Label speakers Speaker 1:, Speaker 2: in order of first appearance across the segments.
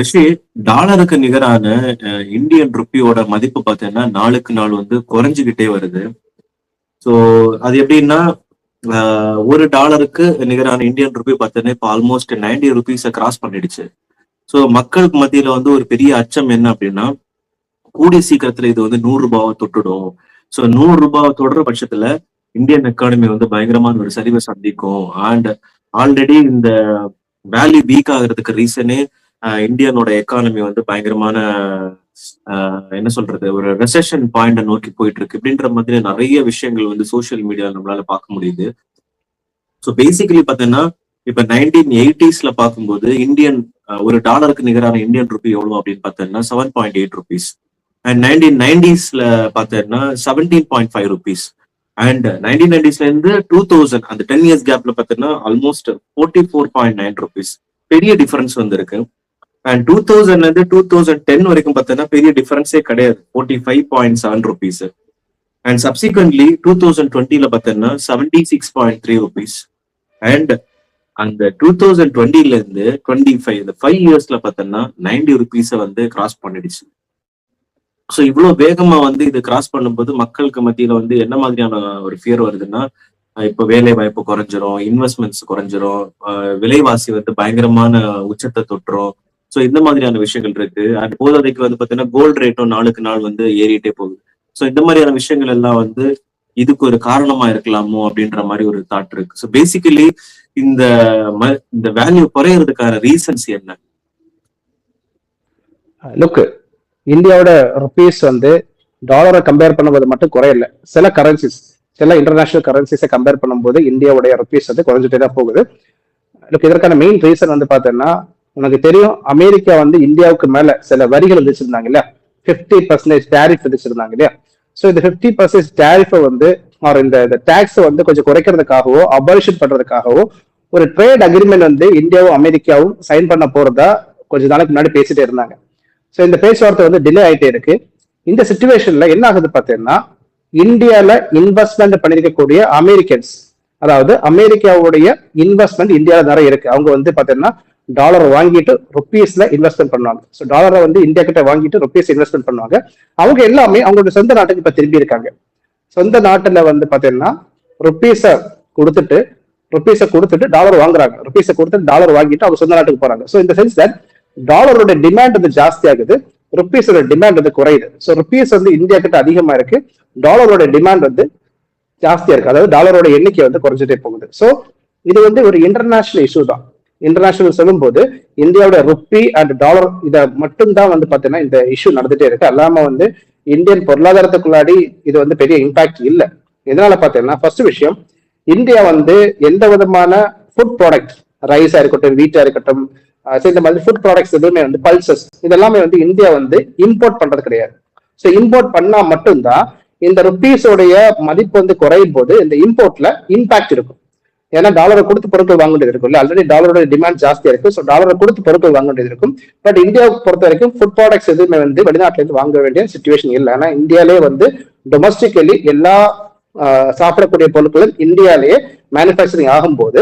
Speaker 1: ரிஷி டாலருக்கு நிகரான இந்தியன் ருப்பியோட மதிப்பு பார்த்தீங்கன்னா நாளுக்கு நாள் வந்து குறைஞ்சுக்கிட்டே வருது. ஸோ அது எப்படின்னா ஒரு டாலருக்கு நிகரான இந்தியன் ருப்பி பார்த்தீங்கன்னா இப்போ ஆல்மோஸ்ட் நைன்டி ருபீஸை கிராஸ் பண்ணிடுச்சு. ஸோ மக்களுக்கு மத்தியில் வந்து ஒரு பெரிய அச்சம் என்ன அப்படின்னா கூடிய சீக்கிரத்தில் இது வந்து நூறு ரூபாவை தொட்டுடும். ஸோ நூறு ரூபாவை தொடர பட்சத்துல இந்தியன் எக்கானமி வந்து பயங்கரமான ஒரு சரிவை சந்திக்கும். அண்ட் ஆல்ரெடி இந்த வேல்யூ வீக் ஆகுறதுக்கு ரீசனே இந்தியனோட எக்கானமி வந்து பயங்கரமான ஆஹ், என்ன சொல்றது ஒரு ரெசெஷன் பாயிண்ட நோக்கி போயிட்டு இருக்கு அப்படின்ற மாதிரி நிறைய விஷயங்கள் வந்து சோசியல் மீடியாவில் நம்மளால பார்க்க முடியுது. ஸோ பேசிக்கலி பார்த்தீங்கன்னா இப்ப நைன்டீன் எயிட்டிஸ்ல பார்க்கும்போது இந்தியன் ஒரு டாலருக்கு நிகரான இந்தியன் ருபி எவ்வளவு அப்படின்னு பார்த்தீங்கன்னா seven point eight rupees and nineteen நைன்டிஸ்ல பார்த்தீங்கன்னா seventeen point five rupees and nineteen நைன்டிஸ்ல இருந்து டூ தௌசண்ட் அந்த டென் இயர்ஸ் கேப்ல பார்த்தீங்கன்னா almost forty four point nine rupees பெரிய டிஃபரன்ஸ் வந்திருக்கு. அண்ட் டூ தௌசண்ட்ல இருந்து டூ தௌசண்ட் டென் வரைக்கும் பார்த்தீங்கன்னா பெரிய டிஃபரன்ஸே கிடையாது. Forty five point seven rupees and subsequently two thousand டுவெண்ட்டில பார்த்தீங்கன்னா seventy six point three rupees and அந்த டூ தௌசண்ட் டுவெண்ட்டில இருந்து டுவெண்ட்டி ஃபைவ் இந்த ஃபைவ் இயர்ஸ்ல பார்த்தோம்னா நைன்டி ருபீஸை வந்து கிராஸ் பண்ணிடுச்சு. ஸோ இவ்வளவு வேகமா வந்து இது கிராஸ் பண்ணும்போது மக்களுக்கு மத்தியில வந்து என்ன மாதிரியான ஒரு ஃபியர் வருதுன்னா இப்போ வேலை வாய்ப்பு குறைஞ்சிரும் இன்வெஸ்ட்மெண்ட்ஸ் குறைஞ்சிரும் விலைவாசி வந்து பயங்கரமான உச்சத்தை தொட்டுரும் ஸோ இந்த மாதிரியான விஷயங்கள் இருக்கு. அண்ட் போதாதைக்கு வந்து பாத்தீங்கன்னா கோல்டு ரேட்டும் நாளுக்கு நாள் வந்து ஏறிட்டே போகுது. ஸோ இந்த மாதிரியான விஷயங்கள் எல்லாம் வந்து இதுக்கு ஒரு காரணமா இருக்கலாமோ அப்படின்ற மாதிரி ஒரு தாட் இருக்கு. ஸோ பேசிக்கலி இந்த ம- இந்த வேல்யூ குறையறதுக்கான ரீசன்ஸ் என்ன?
Speaker 2: Uh, லுக் இந்தியாவோட ருபீஸ் வந்து டாலரை கம்பேர் பண்ணும்போது மட்டும் குறையல. சில கரன்சிஸ் சில இன்டர்நேஷனல் கரன்சிஸை கம்பேர் பண்ணும்போது இந்தியாவுடைய ருபீஸ் வந்து குறைஞ்சிட்டே தான் போகுது. லுக் இதற்கான மெயின் ரீசன் வந்து பார்த்தோன்னா உனக்கு தெரியும் அமெரிக்கா வந்து இந்தியாவுக்கு மேல சில வரிகள் விதிச்சிருந்தாங்க இல்லையா பிப்டி பர்சன்டேஜ் டேரிஃப் விதிச்சிருந்தாங்க இல்லையா? ஸோ இந்த பிப்டி பர்சன்டேஜ் டேரிஃபை வந்து ஆர் இந்த இந்த டேக்ஸை வந்து கொஞ்சம் குறைக்கிறதுக்காகவோ அபாலிஷன் பண்றதுக்காகவோ ஒரு ட்ரேட் அக்ரிமெண்ட் வந்து இந்தியாவும் அமெரிக்காவும் சைன் பண்ண போறதா கொஞ்ச நாளைக்கு முன்னாடி பேசிட்டே இருந்தாங்க. ஸோ இந்த பேச்சுவார்த்தை வந்து டிலே ஆயிட்டே இருக்கு. இந்த சுச்சுவேஷன்ல என்ன ஆகுது பார்த்தீங்கன்னா இந்தியால இன்வெஸ்ட்மெண்ட் பண்ணிருக்கக்கூடிய அமெரிக்கன்ஸ் அதாவது அமெரிக்காவுடைய இன்வெஸ்ட்மெண்ட் இந்தியாவில் நிறைய இருக்கு. அவங்க வந்து பார்த்தீங்கன்னா டாலரை வாங்கிட்டு ருப்பீஸ்ல இன்வெஸ்ட்மெண்ட் பண்ணுவாங்க. ஸோ டாலரை வந்து இந்தியா கிட்ட வாங்கிட்டு ருப்பீஸ் இன்வெஸ்ட்மெண்ட் பண்ணுவாங்க. அவங்க எல்லாமே அவங்களோட சொந்த நாட்டுக்கு இப்போ திரும்பி இருக்காங்க. சொந்த நாட்டுல வந்து பாத்தீங்கன்னா ருப்பீஸை கொடுத்துட்டு ருப்பீஸை கொடுத்துட்டு டாலர் வாங்குறாங்க. ருப்பீஸை கொடுத்துட்டு டாலர் வாங்கிட்டு அவங்க சொந்த நாட்டுக்கு போறாங்க. ஸோ இந்த சென்ஸ் தட் டாலரோட டிமாண்ட் வந்து ஜாஸ்தி ஆகுது. ருப்பீஸோட டிமாண்ட் வந்து குறையுது. ஸோ ருப்பீஸ் வந்து இந்தியா கிட்ட அதிகமா இருக்கு. டாலரோட டிமாண்ட் வந்து ஜாஸ்தியா இருக்கு. அதாவது டாலரோட எண்ணிக்கை வந்து குறைஞ்சிட்டே போகுது. ஸோ இது வந்து ஒரு இன்டர்நேஷனல் இஷ்யூ தான். இன்டர்நேஷனல் சொல்லும்போது இந்தியாவோட ருப்பி அண்ட் டாலர் இதை மட்டும்தான் வந்து பாத்தீங்கன்னா இந்த இஷ்யூ நடந்துட்டே இருக்கு. அல்லாம வந்து இந்தியன் பொருளாதாரத்துக்குள்ளாடி இது வந்து பெரிய இம்பாக்ட் இல்லை. இதனால பாத்தீங்கன்னா ஃபர்ஸ்ட் விஷயம் இந்தியா வந்து எந்த விதமான ஃபுட் ப்ராடக்ட் ரைஸா இருக்கட்டும் வீட்டா இருக்கட்டும் இந்த மாதிரி ஃபுட் ப்ராடக்ட்ஸ் எதுவுமே வந்து பல்சஸ் இதெல்லாமே வந்து இந்தியா வந்து இம்போர்ட் பண்றது கிடையாது. ஸோ இம்போர்ட் பண்ணா மட்டும்தான் இந்த ருப்பீஸோடைய மதிப்பு வந்து குறையும் போது இந்த இம்போர்ட்ல இம்பாக்ட் இருக்கும். ஏன்னா டாலரை கொடுத்து பொருட்கள் வாங்க வேண்டியது இருக்கும். ஆல்ரெடி டாலரோட டிமாண்ட் ஜாஸ்தியா இருக்கு. ஸோ டாலரை கொடுத்து பொருட்கள் வாங்க வேண்டியது இருக்கும். பட் இந்தியாவை பொறுத்த வரைக்கும் ஃபுட் ப்ராடக்ட்ஸ் எதுவுமே வந்து வெளிநாட்டிலிருந்து வாங்க வேண்டிய சுச்சுவேஷன் இல்லை. ஏன்னா இந்தியாலே வந்து டொமஸ்டிக்கலி எல்லா சாப்பிடக்கூடிய பொருட்களும் இந்தியாலேயே மேனுஃபேக்சரிங் ஆகும்போது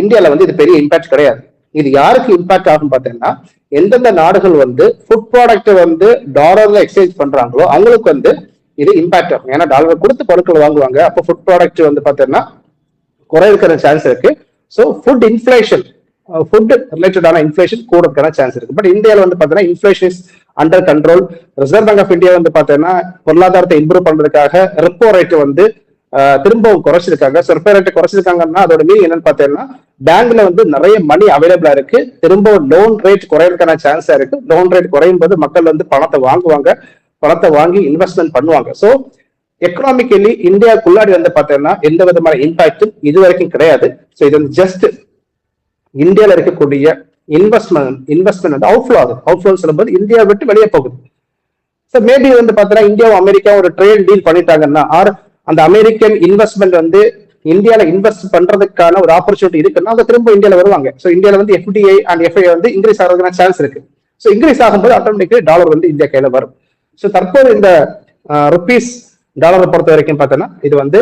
Speaker 2: இந்தியாவில் வந்து இது பெரிய இம்பாக்ட் கிடையாது. இது யாருக்கு இம்பாக்ட் ஆகும் பார்த்தீங்கன்னா எந்தெந்த நாடுகள் வந்து ஃபுட் ப்ராடக்ட் வந்து டாலர்ல எக்ஸ்சேஞ்ச் பண்றாங்களோ அவங்களுக்கு வந்து இது இம்பாக்ட் ஆகும். ஏன்னா டாலர் கொடுத்து பொருட்கள் வாங்குவாங்க. அப்போ ஃபுட் ப்ராடக்ட் வந்து பார்த்தீங்கன்னா குறையிறதுக்கான சான்ஸ் இருக்கு. ஸோ ஃபுட் இன்ஃபிளேஷன் ஃபுட் ரிலேட்டடான இன்ஃபிளேஷன் கூடக்கான சான்ஸ் இருக்கு. பட் இந்தியாவில் வந்து பார்த்தீங்கன்னா inflation is under control Reserve Bank of India வந்து பார்த்தீங்கன்னா பொருளாதாரத்தை இம்ப்ரூவ் பண்றதுக்காக ரெப்போ ரேட் வந்து uh, திரும்பவும் குறைச்சிருக்காங்க. ஸோ ரெப்போ ரேட்டை குறைச்சிருக்காங்கன்னா அதோட மீனிங் என்னன்னு பார்த்தீங்கன்னா பேங்க்ல வந்து நிறைய மணி அவைலபிளா இருக்கு. திரும்பவும் லோன் ரேட் குறையறதுக்கான சான்ஸா இருக்கு. லோன் ரேட் குறையும் போது மக்கள் வந்து பணத்தை வாங்குவாங்க. பணத்தை வாங்கி இன்வெஸ்ட்மெண்ட் பண்ணுவாங்க. ஸோ எக்கனாமிக்கலி இந்தியாவுக்குள்ளாடி வந்து பார்த்தீங்கன்னா எந்த விதமான இம்பாக்டும் இது வரைக்கும் கிடையாது. ஸோ இது வந்து ஜஸ்ட் இந்தியாவில் இருக்கக்கூடிய இன்வெஸ்ட்மெண்ட் இன்வெஸ்ட்மெண்ட் வந்து அவுட்ஃப்ளோ ஆகுது. அவுட்ஃப்ளோ சொல்லும்போது இந்தியா விட்டு வெளியே போகுது. ஸோ மேபி வந்து பார்த்தீங்கன்னா இந்தியாவும் அமெரிக்காவும் ஒரு ட்ரேட் டீல் பண்ணிட்டாங்கன்னா ஆர் அந்த அமெரிக்கன் இன்வெஸ்ட்மெண்ட் வந்து இந்தியாவில் இன்வெஸ்ட் பண்றதுக்கான ஒரு ஆப்பர்ச்சுனிட்டி இருக்குன்னா அவங்க திரும்ப இந்தியாவில் வருவாங்க. ஸோ இந்தியாவில் வந்து எஃப்டிஐ அண்ட் எஃப்ஐ வந்து இன்க்ரீஸ் ஆகிறதுக்கான சான்ஸ் இருக்கு. ஸோ இன்க்ரீஸ் ஆகும்போது ஆட்டோமேட்டிக்கலி டாலர் வந்து இந்தியா கையில் வரும். ஸோ தற்போது இந்த ருபீஸ் டாலரை பொறுத்த வரைக்கும் பார்த்தோன்னா இது வந்து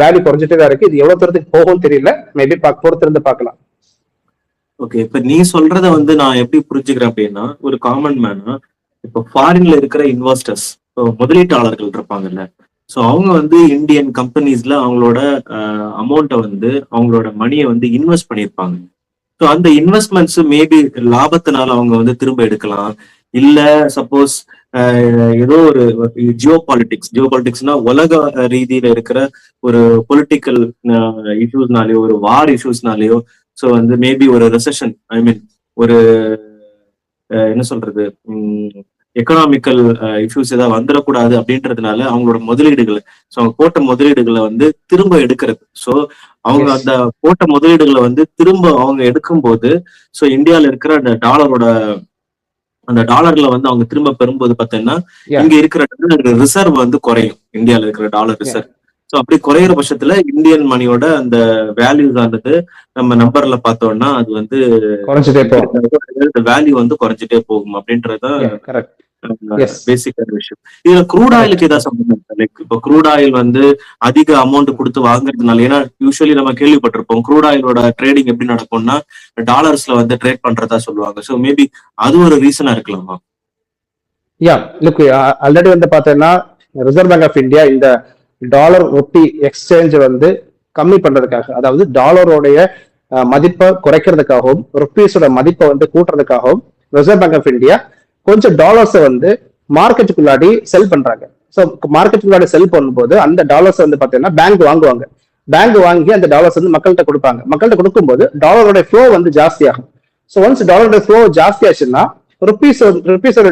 Speaker 2: வேல்யூ குறைஞ்சிட்டே தான் இருக்கு. இது எவ்வளவு தூரத்துக்கு போகும்னு தெரியல. மேபி பொறுத்திருந்து பார்க்கலாம்.
Speaker 1: ஓகே இப்ப நீ சொல்றத வந்து நான் எப்படி புரிஞ்சுக்கிறேன் அப்படின்னா ஒரு காமன் மேனா இப்போ ஃபாரின்ல இருக்கிற இன்வெஸ்டர்ஸ் முதலீட்டாளர்கள் இருப்பாங்கல்ல. ஸோ அவங்க வந்து இந்தியன் கம்பெனிஸ்ல அவங்களோட அமௌண்ட்டை வந்து அவங்களோட மணியை வந்து இன்வெஸ்ட் பண்ணியிருப்பாங்க. ஸோ அந்த இன்வெஸ்ட்மெண்ட்ஸ் மேபி லாபத்தினால அவங்க வந்து திரும்ப எடுக்கலாம். இல்ல சப்போஸ் ஏதோ ஒரு ஜியோ பாலிட்டிக்ஸ் ஜியோ பாலிட்டிக்ஸ்னா உலக ரீதியில இருக்கிற ஒரு பொலிட்டிக்கல் இஷ்யூஸ்னாலயோ ஒரு வார் இஷ்யூஸ்னாலயோ ஸோ வந்து மேபி ஒரு ரெசஷன் ஐ மீன் ஒரு என்ன சொல்றது எக்கனாமிக்கல் இஷ்யூஸ் ஏதாவது வந்துடக்கூடாது அப்படின்றதுனால அவங்களோட முதலீடுகளை ஸோ அவங்க போட்ட முதலீடுகளை வந்து திரும்ப எடுக்கிறது ஸோ அவங்க. அந்த போட்ட முதலீடுகளை வந்து திரும்ப அவங்க எடுக்கும்போது ஸோ இந்தியால இருக்கிற அந்த டாலரோட அந்த டாலர்ல வந்து அவங்க திரும்ப பெறும்போது பார்த்தீங்கன்னா
Speaker 2: Yeah.
Speaker 1: இங்க இருக்கிற ரிசர்வ் வந்து குறையும் இந்தியால இருக்கிற டாலர் ரிசர்வ் ஸோ அப்படி குறையிற பட்சத்துல இந்தியன் மணியோட அந்த வேல்யூஸ் ஆனது நம்ம நம்பர்ல பார்த்தோம்னா அது வந்து வேல்யூ வந்து குறைஞ்சிட்டே போகும்
Speaker 2: Yes.
Speaker 1: பேசிக்கான விஷயம். இதுல க்ரூட் ஆயிலுக்கு ஏதாவது சம்பந்தம் லைக் இப்போ க்ரூட் ஆயில் வந்து அதிக அமௌண்ட் கொடுத்து வாங்குறதுனால ஏன்னா யூஸ்வலி நம்ம கேள்விப்பட்டிருப்போம் க்ரூட் ஆயிலோட ட்ரேடிங் எப்படி நடக்கும்னா டாலர்ஸ்ல வந்து ட்ரேட் பண்றதா சொல்லுவாங்க. ஸோ மேபி அது ஒரு ரீசனா இருக்கலாமா?
Speaker 2: யா லுக் ஆல்ரெடி வந்து பார்த்தீங்கன்னா ரிசர்வ் பேங்க் ஆஃப் இந்தியா இந்த டாலர் ஒட்டி எக்ஸ்சேஞ்ச் வந்து கம்மி பண்றதுக்காக அதாவது டாலரோடைய மதிப்பை குறைக்கிறதுக்காகவும் ருப்பீஸோட மதிப்பை வந்து கூட்டுறதுக்காகவும் ரிசர்வ் பேங்க் ஆஃப் இந்தியா கொஞ்சம் டாலர்ஸை வந்து மார்க்கெட்டுக்குள்ளாடி செல் பண்றாங்க. ஸோ மார்க்கெட்டுக்குள்ளாடி செல் பண்ணும்போது அந்த டாலர்ஸ் வந்து பார்த்தீங்கன்னா பேங்க் வாங்குவாங்க. பேங்க் வாங்கி அந்த டாலர்ஸ் வந்து மக்கள்கிட்ட கொடுப்பாங்க. மக்கள்கிட்ட கொடுக்கும்போது டாலரோட ஃப்ளோ வந்து ஜாஸ்தியாகும். ஸோ ஒன்ஸ் டாலரோட ஃப்ளோ ஜாஸ்தி ஆச்சுன்னா ருபீஸ் ருபீஸோட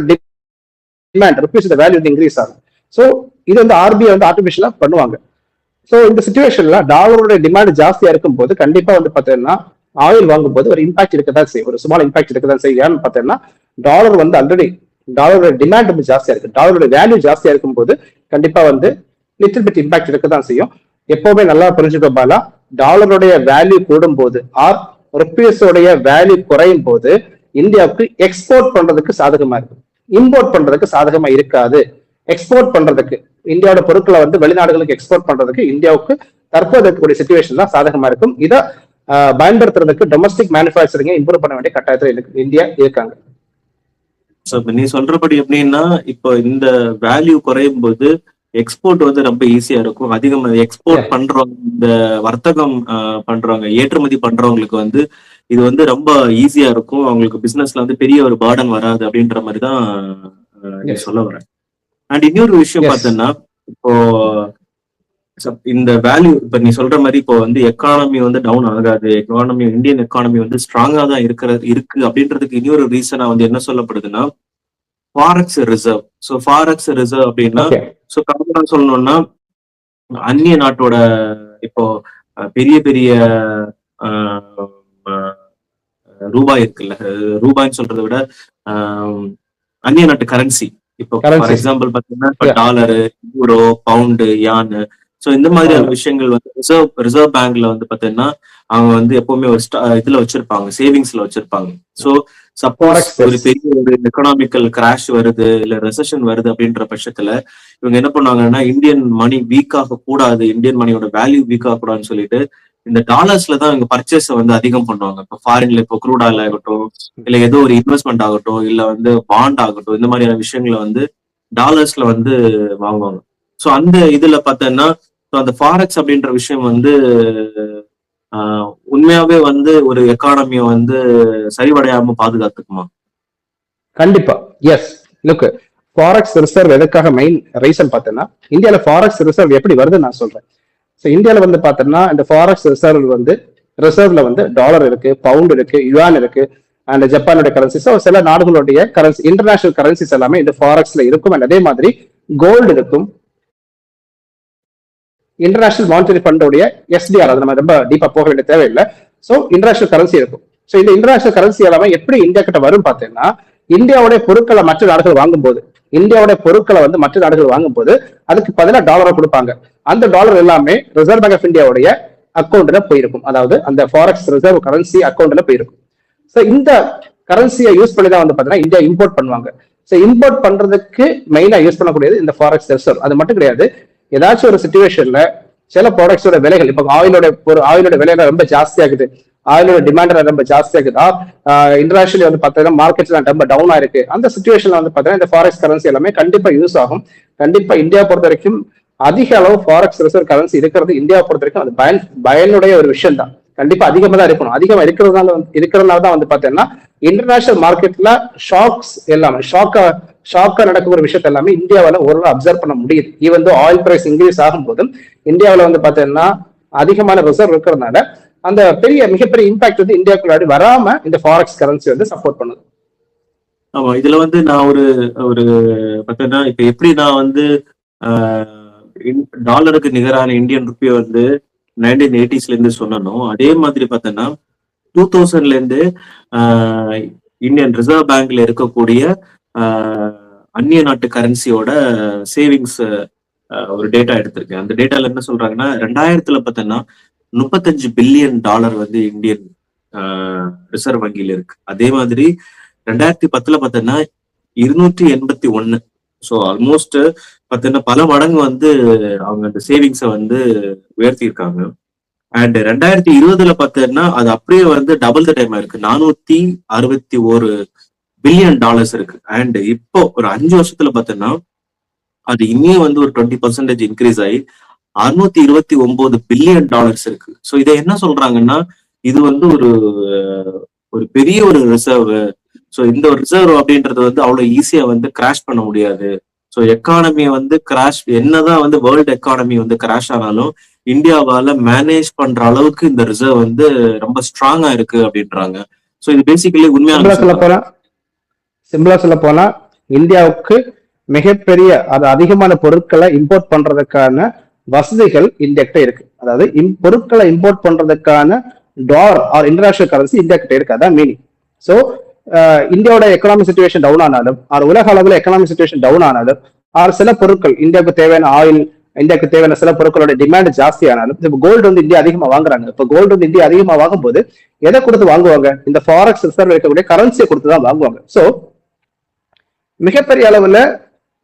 Speaker 2: டிமாண்ட் ருப்பீஸ் வேல்யூ இன்க்ரீஸ் ஆகும். ஸோ இது வந்து ஆர்பிஐ வந்து ஆர்டிபிஷியலா பண்ணுவாங்க. ஸோ இந்த சுச்சுவேஷன்ல டாலரோட டிமாண்ட் ஜாஸ்தியா இருக்கும்போது கண்டிப்பா வந்து பார்த்தீங்கன்னா ஆயில் வாங்கும்போது ஒரு இம்பாக்ட் இருக்கதான் செய்யும். ஒரு சுமால் இம்பாக்ட் இருக்கதான் செய்யும். ஏன்னு பார்த்தீங்கன்னா டாலர் வந்து ஆல்ரெடி டாலரோட டிமாண்ட் வந்து ஜாஸ்தியா இருக்கு. டாலரோட வேல்யூ ஜாஸ்தியா இருக்கும்போது கண்டிப்பா வந்து லிட்டில் பிட் இம்பாக்ட் இருக்கதான் செய்யும். எப்பவுமே நல்லா புரிஞ்சுக்கோ பாலா டாலருடைய வேல்யூ கூடும் போது ஆர் ருப்பீஸோடைய வேல்யூ குறையும் போது இந்தியாவுக்கு எக்ஸ்போர்ட் பண்றதுக்கு சாதகமா இருக்கும் இம்போர்ட் பண்றதுக்கு சாதகமா இருக்காது. எக்ஸ்போர்ட் பண்றதுக்கு இந்தியாவோட பொருட்களை வந்து வெளிநாடுகளுக்கு எக்ஸ்போர்ட் பண்றதுக்கு இந்தியாவுக்கு தற்போது இருக்கக்கூடிய சுச்சுவேஷன் தான் சாதகமா இருக்கும். இதை பயன்படுத்துறதுக்கு டொமஸ்டிக் மேனுஃபேக்சரிங்கை இம்ப்ரூவ் பண்ண வேண்டிய கட்டாயத்தில் இந்தியா இருக்காங்க.
Speaker 1: ஸோ இப்ப நீ சொல்றபடி எப்படின்னா இப்போ இந்த வேல்யூ குறையும் போது எக்ஸ்போர்ட் வந்து ரொம்ப ஈஸியா இருக்கும் அதிகம் எக்ஸ்போர்ட். பண்றவங்க இந்த வர்த்தகம் பண்றவங்க ஏற்றுமதி பண்றவங்களுக்கு வந்து இது வந்து ரொம்ப ஈஸியா இருக்கும் அவங்களுக்கு பிசினஸ்ல வந்து பெரிய ஒரு பேர்டன் வராது அப்படின்ற மாதிரி தான். சொல்ல வர அண்ட் இன்னொரு விஷயம்
Speaker 2: Yes.
Speaker 1: பார்த்தோன்னா இப்போ இந்த வேல்யூ இப்ப நீ சொல்ற மாதிரி இப்போ வந்து எக்கானமி வந்து டவுன் ஆகாது எக்கானமி இந்தியன் எக்கானமி வந்து ஸ்ட்ராங்கா தான் இருக்கிறது இருக்கு அப்படின்றதுக்கு இன்னொரு ரீசனா வந்து என்ன சொல்லப்படுதுன்னா forex reserve so forex reserve அப்படின்னா ஸோ கரெக்டா சொல்லணும்னா அந்நிய நாட்டோட இப்போ பெரிய பெரிய ரூபாய் இருக்குல்ல ரூபாய்ன்னு சொல்றதை விட அந்நிய நாட்டு கரன்சி இப்போ ஃபார். எக்ஸாம்பிள் பாத்தீங்கன்னா. டாலரு யூரோ பவுண்டு யானு ஸோ இந்த மாதிரியான விஷயங்கள் வந்து ரிசர்வ் ரிசர்வ் பேங்க்ல வந்து பாத்தீங்கன்னா அவங்க வந்து எப்பவுமே ஒரு ஸ்டா- இதுல வச்சிருப்பாங்க சேவிங்ஸ்ல வச்சிருப்பாங்க. So suppose
Speaker 2: Forex, yes.
Speaker 1: ஒரு பெரிய ஒரு எக்கனாமிக்கல் கிராஷ் வருது இல்ல ரெசஷன் வருது அப்படின்ற பட்சத்துல இவங்க என்ன பண்ணுவாங்கன்னா இந்தியன் மணி வீக் ஆக கூடாது இந்தியன் மணியோட வேல்யூ வீக் ஆக கூடாதுன்னு சொல்லிட்டு இந்த டாலர்ஸ்ல தான் இவங்க பர்ச்சேஸ் வந்து அதிகம் பண்ணுவாங்க. இப்போ ஃபாரின்ல இப்போ க்ரூட் ஆயில் ஆகட்டும் இல்ல ஏதோ ஒரு இன்வெஸ்ட்மெண்ட் ஆகட்டும் இல்ல வந்து பாண்ட் ஆகட்டும் இந்த மாதிரியான விஷயங்களை வந்து டாலர்ஸ்ல வந்து வாங்குவாங்க. ஸோ அந்த இதுல பார்த்தோன்னா அந்த ஃபாரெக்ஸ் அப்படின்ற விஷயம் வந்து உண்மையாவே வந்து ஒரு எக்கானமியை வந்து சரிவடையாம பாதுகாத்துக்குமா?
Speaker 2: கண்டிப்பா. எஸ் லுக் ஃபாரெக்ஸ் ரிசர்வ் எதுக்காக மெயின் ரீசன் பார்த்தேன்னா இந்தியாவில் ஃபாரெக்ஸ் ரிசர்வ் எப்படி வருதுன்னு நான் சொல்றேன். ஸோ இந்தியாவில் வந்து பார்த்தோன்னா இந்த ஃபாரெக்ஸ் ரிசர்வ் வந்து ரிசர்வ்ல வந்து டாலர் இருக்கு பவுண்ட் இருக்கு யுவான் இருக்கு அண்ட் ஜப்பானுடைய கரன்சி ஸோ சில நாடுகளுடைய கரன்சி இன்டர்நேஷனல் கரன்சிஸ் எல்லாமே இந்த ஃபாரெக்ஸ்ல இருக்கும். அண்ட் அதே மாதிரி கோல்டு இருக்கும் இன்டர்நேஷனல் மானிட்டரி ஃபண்டோடைய எஸ்டிஆர் அது நம்ம ரொம்ப டீப்பா போக வேண்டிய தேவையில்லை. ஸோ இன்டர்நேஷனல் கரன்சி இருக்கும். ஸோ இந்த இன்டர்நேஷனல் கரன்சி எல்லாமே எப்படி இந்தியா கிட்ட வரும் பார்த்தீங்கன்னா இந்தியாவுடைய பொருட்களை மற்ற நாடுகள் வாங்கும்போது இந்தியாவுடைய பொருட்களை வந்து மற்ற நாடுகள் வாங்கும்போது அதுக்கு பதிலாக டாலரை கொடுப்பாங்க. அந்த டாலர் எல்லாமே ரிசர்வ் பேங்க் ஆஃப் இந்தியாவுடைய அக்கௌண்ட்ல போயிருக்கும். அதாவது அந்த ஃபாரெக்ஸ் ரிசர்வ் கரன்சி அக்கௌண்ட்ல போயிருக்கும். ஸோ இந்த கரன்சியை யூஸ் பண்ணி தான் வந்து பார்த்தீங்கன்னா இந்தியா இம்போர்ட் பண்ணுவாங்க. ஸோ இம்போர்ட் பண்றதுக்கு மெயினா யூஸ் பண்ணக்கூடியது இந்த ஃபாரெக்ஸ் ரிசர்வ் அது மட்டும் கிடையாது. ஏதாச்சும் ஒரு சுச்சுவேஷன்ல சில ப்ராடக்ட்ஸோட விலைகள் இப்போ ஆயிலோட ஒரு ஆயிலோட விலையில ரொம்ப ஜாஸ்தியாகுது ஆயிலோட டிமாண்ட் ரொம்ப ஜாஸ்தியாகுதா இருக்குதா? இன்டர்நேஷனலி வந்து பார்த்தீங்கன்னா மார்க்கெட்ல ரொம்ப டவுன் ஆயிருக்கு அந்த சுச்சுவேஷன்ல வந்து பார்த்தீங்கன்னா இந்த ஃபாரெக்ஸ் கரன்சி எல்லாமே கண்டிப்பா யூஸ் ஆகும். கண்டிப்பா இந்தியா பொறுத்த வரைக்கும் அதிக அளவு ஃபாரெக்ஸ் ரிசர்வ் கரன்சி இருக்கிறது இந்தியா பொறுத்த வரைக்கும் அது பயன் பயனுடைய ஒரு விஷயம் தான். கண்டிப்பா அதிகமா தான் இருக்கணும். அதிகமா இருக்கிறதுனால இருக்கிறதுனால தான் வந்து பாத்தீங்கன்னா இன்டர்நேஷனல் மார்க்கெட்ல ஷாக்ஸ் எல்லாமே ஷாக்கா ஷாக்கா நடக்கிற விஷயத்த எல்லாமே இந்தியாவில ஓரளவு அப்சர்வ் பண்ண முடியுது. ஈவன் வந்து ஆயில் பிரைஸ் இன்க்ரீஸ் ஆகும்போதும் இந்தியாவில வந்து பாத்தீங்கன்னா அதிகமான ரிசர்வ் இருக்கிறதுனால அந்த பெரிய மிகப்பெரிய இம்பாக்ட் வந்து இந்தியாவுக்குள்ளாடி வராம இந்த ஃபாரெக்ஸ் கரன்சி வந்து சப்போர்ட் பண்ணுது.
Speaker 1: ஆமா இதுல வந்து நான் ஒரு ஒரு பார்த்தீங்கன்னா இப்ப எப்படி நான் வந்து டாலருக்கு நிகரான இந்தியன் ருப்பியை வந்து நைன்டீன் எயிட்டிஸ்ல இருந்து சொன்னனும் அதே மாதிரி பார்த்தோன்னா டூ தௌசண்ட்ல இருந்து ஆஹ், இந்தியன் ரிசர்வ் பேங்க்ல இருக்கக்கூடிய அந்நிய நாட்டு கரன்சியோட சேவிங்ஸ் ஒரு டேட்டா எடுத்திருக்கேன். அந்த டேட்டால என்ன சொல்றாங்கன்னா ரெண்டாயிரத்துல பார்த்தோன்னா முப்பத்தஞ்சு பில்லியன் டாலர் வந்து இந்தியன் ரிசர்வ் வங்கியில இருக்கு. அதே மாதிரி ரெண்டாயிரத்தி பத்துல பார்த்தோன்னா இருநூற்றி எண்பத்தி ஒன்னு ஸோ ஆல்மோஸ்ட் பார்த்தீங்கன்னா பல மடங்கு வந்து அவங்க அந்த சேவிங்ஸை வந்து உயர்த்தியிருக்காங்க. அண்ட் ரெண்டாயிரத்தி இருபதுல பார்த்தீங்கன்னா அது அப்படியே வந்து டபுள் த டைம் இருக்கு. நானூத்தி அறுபத்தி ஒரு பில்லியன் டாலர்ஸ் இருக்கு. அண்ட் இப்போ ஒரு அஞ்சு வருஷத்துல பார்த்தீங்கன்னா அது இன்னும் வந்து ஒரு டுவெண்ட்டி பர்சன்டேஜ் இன்க்ரீஸ் ஆகி அறுநூத்தி இருபத்தி ஒன்பது பில்லியன் டாலர்ஸ் இருக்கு. ஸோ இதை என்ன சொல்றாங்கன்னா இது வந்து ஒரு ஒரு பெரிய ஒரு ரிசர்வ் ஸோ இந்த ஒரு ரிசர்வ் அப்படின்றது வந்து அவ்வளவு ஈஸியா வந்து கிராஷ் பண்ண முடியாது. ஸோ எக்கானமியை வந்து கிராஷ் என்னதான் வந்து வேர்ல்டு எக்கானமி வந்து கிராஷ் ஆனாலும் இந்தியாவால மேனேஜ் பண்ற அளவுக்கு இந்த ரிசர்வ் வந்து ரொம்ப ஸ்ட்ராங்கா இருக்கு அப்படின்றாங்க. ஸோ இது பேசிக்கலி உண்மையான
Speaker 2: சிம்பிளா சொல்ல போனா இந்தியாவுக்கு மிகப்பெரிய அது அதிகமான பொருட்களை இம்போர்ட் பண்றதுக்கான வசதிகள் இந்தியா கிட்ட இருக்கு. அதாவது பொருட்களை இம்போர்ட் பண்றதுக்கான dollar or international currency India கிட்ட இருக்கு. அதான் மீனிங் ஸோ இந்தியாவோட எக்கனாமிக் சுச்சுவேஷன் டவுன் ஆனாலும் ஆர் உலக அளவில் எக்கனாமிக் சுச்சுவேஷன் டவுன் ஆனாலும் ஆர் சில பொருட்கள் இந்தியாவுக்கு தேவையான ஆயில் இந்தியாவுக்கு தேவையான சில பொருட்களோட டிமாண்ட் ஜாஸ்தி ஆனாலும் இப்போ கோல்டு வந்து இந்தியா அதிகமா வாங்குறாங்க. இப்போ கோல்டு வந்து இந்தியா அதிகமாக வாங்கும்போது எதை கொடுத்து வாங்குவாங்க? இந்த ஃபாரக்ஸ் ரிசர்வ் இருக்கக்கூடிய கரன்சியை கொடுத்து தான் வாங்குவாங்க. ஸோ மிகப்பெரிய அளவுல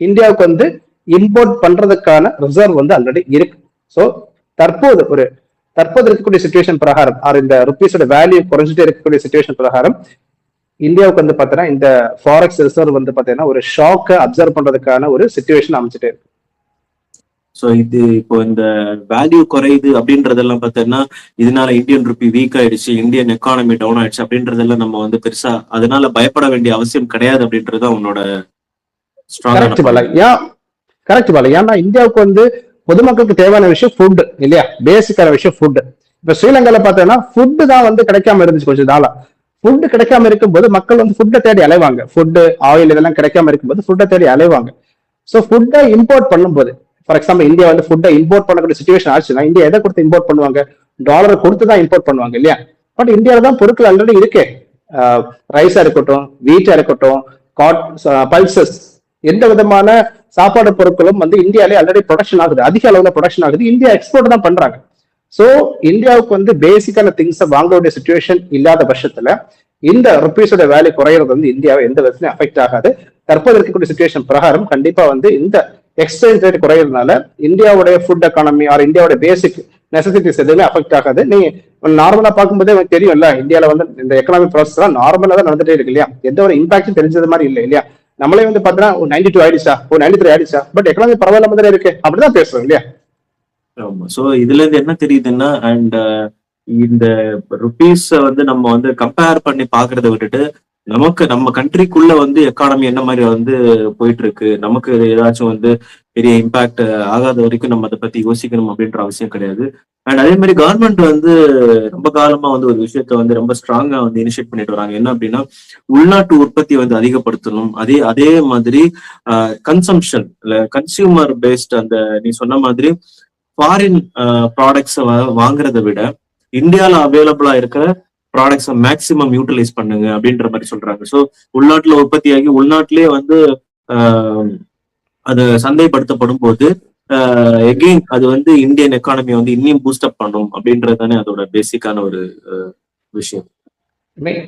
Speaker 2: இந்தியாவுக்கு வந்து இம்போர்ட் பண்றதுக்கான ரிசர்வ் வந்து ஆல்ரெடி இருக்கு. ஸோ தற்போது ஒரு தற்போது இருக்கக்கூடிய சுச்சுவேஷன் பிரகாரம் ஆர் இந்த ருபீஸோட வேல்யூ குறைஞ்சிட்டே இருக்கக்கூடிய சுச்சுவேஷன் பிரகாரம் இந்தியாவுக்கு வந்து பாத்தீங்கன்னா இந்த ஃபாரெக்ஸ் ரிசர்வ் வந்து பாத்தீங்கன்னா ஒரு ஷாக்கை அப்சர்வ் பண்றதுக்கான ஒரு சுச்சுவேஷன் அமைச்சிட்டே இருக்கு.
Speaker 1: ஸோ இது இப்போ இந்த வேல்யூ குறையுது அப்படின்றதெல்லாம் பார்த்தீங்கன்னா இதனால இந்தியன் ருபி வீக் ஆயிடுச்சு இந்தியன் எக்கானமி டவுன் ஆயிடுச்சு அப்படின்றதெல்லாம் நம்ம வந்து பெருசா அதனால பயப்பட வேண்டிய அவசியம் கிடையாது அப்படின்றது உன்னோட
Speaker 2: கரெக்ட் பாலா ஏன் கரெக்ட் பாலா ஏன்னா இந்தியாவுக்கு வந்து பொதுமக்களுக்கு தேவையான விஷயம் ஃபுட் இல்லையா? பேசிக்கான விஷயம் ஃபுட் இப்ப ஸ்ரீலங்கால பார்த்தோம்னா ஃபுட் தான் வந்து கிடைக்காம இருந்துச்சு கொஞ்சம் நாளா. ஃபுட் கிடைக்காம இருக்கும்போது மக்கள் வந்து ஃபுட்டை தேடி அலைவாங்க. ஃபுட் ஆயில் இதெல்லாம் கிடைக்காம இருக்கும்போது ஃபுட்டை தேடி அலைவாங்க. ஸோ ஃபுட்டை இம்போர்ட் பண்ணும்போது ஃபார் எக்ஸாம்பிள் இந்தியா வந்து ஃபுட்டை இம்போர்ட் பண்ணக்கூடிய சுச்சுவேஷன் ஆச்சுன்னா இந்தியா எதை கொடுத்து இம்போர்ட் பண்ணுவாங்க? டாலரை கொடுத்து தான் இம்போர்ட் பண்ணுவாங்க இல்லையா? பட் இந்தியாவில தான் பொருட்கள் ஆல்ரெடி இருக்கே. ரைஸா இருக்கட்டும் வீட்டா இருக்கட்டும் காட் பல்சஸ் எந்த விதமான சாப்பாடு பொருட்களும் வந்து இந்தியாலே ஆல்ரெடி ப்ரொடக்ஷன் ஆகுது. அதிக அளவுல ப்ரொடக்ஷன் ஆகுது. இந்தியா எக்ஸ்போர்ட் தான் பண்றாங்க. சோ இந்தியாவுக்கு வந்து பேசிக்கான திங்ஸை வாங்க வேண்டிய சுச்சுவேஷன் இல்லாத பட்சத்துல இந்த ருபீஸோட வேல்யூ குறையிறது வந்து இந்தியாவை எந்த விதத்துலையும் அஃபெக்ட் ஆகாது. தற்போது இருக்கக்கூடிய சுச்சுவேஷன் பிரகாரம் கண்டிப்பா வந்து இந்த எக்ஸ்சேஞ்ச் ரேட் குறையிறதுனால இந்தியாவுடைய ஃபுட் எக்கானமி ஆர் இந்தியாவோட பேசிக் நெசசிட்டிஸ் எதுவுமே அஃபெக்ட் ஆகாது. நீ நார்மலா பார்க்கும்போதே எனக்கு தெரியும்ல இந்தியால வந்து இந்த எக்கனாமிக் ப்ராசஸ் எல்லாம் நார்மலா தான் நடந்துட்டே இருக்கு இல்லையா? எந்த ஒரு இம்பாக்டும் தெரிஞ்சது மாதிரி இல்லை இல்லையா? நம்மளே வந்து பார்த்தீங்கன்னா ஒரு நைன்டி டூ ஆயிடுச்சா? ஒரு நைன்டி த்ரீ ஆயிடுச்சா? பட் எக்கனாமி பரவாயில்லாம தானே இருக்கு. அப்படிதான் பேசுறோம் இல்லையா?
Speaker 1: ஆமா. சோ இதுல இருந்து என்ன தெரியுதுன்னா அண்ட் uh, இந்த ருபீஸ் வந்து நம்ம வந்து கம்பேர் பண்ணி பாக்குறத விட்டுட்டு நமக்கு நம்ம கண்ட்ரிக்குள்ள வந்து எக்கானமி என்ன மாதிரி வந்து போயிட்டு இருக்கு நமக்கு ஏதாச்சும் வந்து பெரிய இம்பாக்ட் ஆகாத வரைக்கும் நம்ம அதை பத்தி யோசிக்கணும் அப்படின்ற அவசியம் கிடையாது. அண்ட் அதே மாதிரி கவர்மெண்ட் வந்து ரொம்ப காலமா வந்து ஒரு விஷயத்த வந்து ரொம்ப ஸ்ட்ராங்கா வந்து இனிஷியேட் பண்ணிட்டு வராங்க. என்ன அப்படின்னா உள்நாட்டு உற்பத்தி வந்து அதிகப்படுத்தணும். அதே அதே மாதிரி கன்சம்ஷன் இல்லை கன்சியூமர் பேஸ்ட் அந்த நீ சொன்ன மாதிரி ஃபாரின் ப்ராடக்ட்ஸை வாங்குறதை விட இந்தியாவில் அவைலபிளா இருக்கிற ப்ராடக்ட்ஸை மேக்சிமம் யூட்டிலைஸ் பண்ணுங்க அப்படின்ற மாதிரி சொல்றாங்க. ஸோ உள்நாட்டுல உற்பத்தியாகி உள்நாட்டிலேயே வந்து ஆஹ், அது சந்தைப்படுத்தப்படும் போது எகெயின் அது வந்து இந்தியன் எக்கானமி வந்து இன்னும் அப் பண்ணும் அப்படின்றது தானே அதோட பேசிக்கான ஒரு விஷயம்.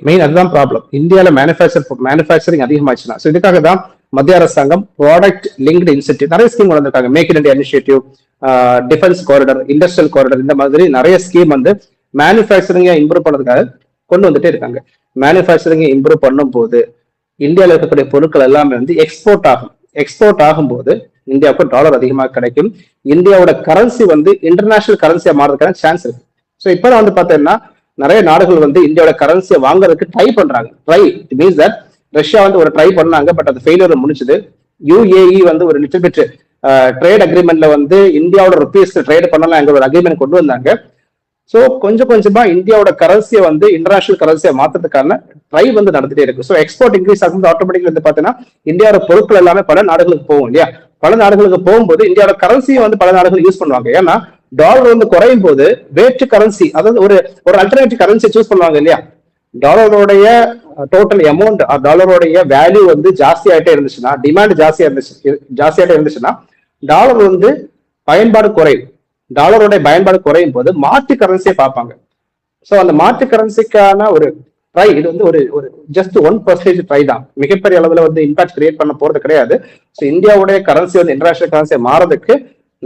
Speaker 2: மெயின் அதுதான் ப்ராப்ளம் இந்தியால மேனுஃபேக்சர் மேனுஃபேக்சரிங் அதிகமாச்சுன்னா. ஸோ இதுக்காக தான் மத்திய அரசாங்கம் ப்ராடக்ட் லிங்க்டு இன்சென்டிவ் நிறைய ஸ்கீம் வந்திருக்காங்க. Make in India initiative defence corridor industrial corridor இந்த மாதிரி நிறைய ஸ்கீம் வந்து மேனுஃபேக்சரிங்கை இம்ப்ரூவ் பண்ணதுக்காக கொண்டு வந்துட்டே இருக்காங்க. மேனுஃபேக்சரிங்கை இம்ப்ரூவ் பண்ணும்போது இந்தியாவில் இருக்கக்கூடிய பொருட்கள் எல்லாமே வந்து எக்ஸ்போர்ட் ஆகும். எக்ஸ்போர்ட் ஆகும்போது இந்தியாவுக்கு டாலர் அதிகமாக கிடைக்கும். இந்தியாவோட கரன்சி வந்து இன்டர்நேஷனல் கரன்சியா மாறதுக்கான சான்ஸ் இருக்கு. ஸோ இப்போ வந்து பார்த்தீங்கன்னா நிறைய நாடுகள் வந்து இந்தியாவோட கரன்சியை வாங்குறதுக்கு ட்ரை பண்றாங்க. Try it means that Russia வந்து ஒரு ட்ரை பண்ணாங்க பட் அது ஃபெயிலியர் முடிச்சுது யுஏஇ வந்து ஒரு லிட்டில் பிட் ட்ரேட் அக்ரிமெண்ட்ல வந்து இந்தியாவோட ருபீஸ் ட்ரேட் பண்ணலாம் எங்க ஒரு அக்ரிமெண்ட் கொண்டு வந்தாங்க. ஸோ கொஞ்சம் கொஞ்சமா இந்தியாவோட கரன்சியை வந்து இன்டர்நேஷனல் கரன்சியை மாத்துறதுக்கான ட்ரை வந்து நடந்துட்டே இருக்கு. ஸோ எக்ஸ்போர்ட் இன்க்ரீஸ் ஆகும்போது ஆட்டோமேட்டிக் வந்து பாத்தீங்கன்னா இந்தியாவோட பொருட்கள் எல்லாமே பல நாடுகளுக்கு போகும் இல்லையா? பல நாடுகளுக்கு போகும்போது இந்தியாவோட கரன்சியை வந்து பல நாடுகள் யூஸ் பண்ணுவாங்க. ஏன்னா டாலர் வந்து குறையும் போது வேற்று கரன்சி அதாவது ஒரு ஒரு அல்டர்னேட்டிவ் கரன்சி சூஸ் பண்ணுவாங்க இல்லையா? டாலருடைய டோட்டல் அமௌண்ட் டாலருடைய வேல்யூ வந்து ஜாஸ்தி ஆகிட்டே இருந்துச்சுன்னா டிமாண்ட் ஜாஸ்தியா இருந்துச்சு ஜாஸ்தியாகிட்டே இருந்துச்சுன்னா டாலர் வந்து பயன்பாடு குறையும். டாலரோட பயன்பாடு குறையும் போது மாற்று கரன்சியை பார்ப்பாங்க. ஸோ அந்த மாற்று கரன்சிக்கான ஒரு ட்ரை இது வந்து ஒரு ஒரு ஜஸ்ட் ஒன் பர்சன்டேஜ் ட்ரை தான். மிகப்பெரிய அளவில் வந்து இம்பாக்ட் கிரியேட் பண்ண போறது கிடையாது. ஸோ இந்தியாவுடைய கரன்சி வந்து இன்டர்நேஷனல் கரன்சியை மாறதுக்கு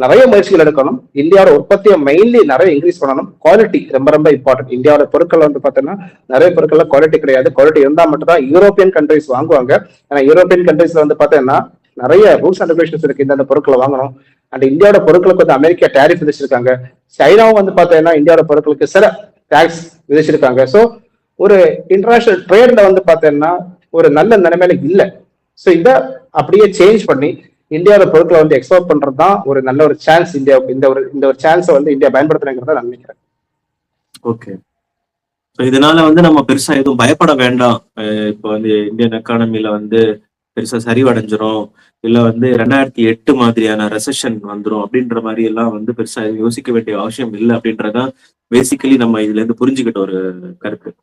Speaker 2: நிறைய முயற்சிகள் எடுக்கணும். இந்தியாவோட உற்பத்தியை மெயின்லி நிறைய இன்க்ரீஸ் பண்ணணும். குவாலிட்டி ரொம்ப ரொம்ப இம்பார்ட்டன்ட் இந்தியாவோட பொருட்கள் வந்து பார்த்தீங்கன்னா நிறைய பொருட்கள்ல குவாலிட்டி கிடையாது. குவாலிட்டி இருந்தா மட்டும் தான் யூரோப்பியன் கண்ட்ரிஸ் வாங்குவாங்க. ஏன்னா யூரோப்பியன் கண்ட்ரிஸ்ல வந்து பார்த்தீங்கன்னா நிறைய ரூல்ஸ் அண்ட் ரெகுலேஷன்ஸ் இருக்கு. இந்த பொருட்களை வாங்கணும். அண்ட் இந்தியாவோட பொருட்களுக்கு வந்து அமெரிக்கா டேரிஃப் விதிச்சிருக்காங்க. சைனாவும் வந்து பார்த்தீங்கன்னா இந்தியாவோட பொருட்களுக்கு சில டேக்ஸ் விதிச்சிருக்காங்க. ஸோ ஒரு இன்டர்நேஷனல் ட்ரேட்ல வந்து பார்த்தீங்கன்னா ஒரு நல்ல நிலைமையில இல்லை. ஸோ இதை அப்படியே சேஞ்ச் பண்ணி இந்தியாவோட பொருட்களை வந்து எக்ஸ்போர்ட் பண்றது தான் ஒரு நல்ல ஒரு சான்ஸ் இந்தியாவுக்கு இந்த ஒரு இந்த ஒரு சான்ஸை வந்து இந்தியா பயன்படுத்துறேங்கிறத நான் நினைக்கிறேன்.
Speaker 1: ஓகே ஸோ இதனால வந்து நம்ம பெருசா எதுவும் பயப்பட வேண்டாம். இப்போ வந்து இந்தியன் எக்கானமில வந்து பெருசா சரிவடைஞ்சிரும். இல்ல வந்து ரெண்டாயிரத்தி எட்டு மாதிரியான ரெசஷன் வந்துரும் அப்படின்ற மாதிரி எல்லாம் வந்து பெருசா யோசிக்க வேண்டிய அவசியம் இல்லை அப்படின்றதான் பேசிக்கலி நம்ம இதுல இருந்து புரிஞ்சுக்கிட்ட ஒரு கருத்து.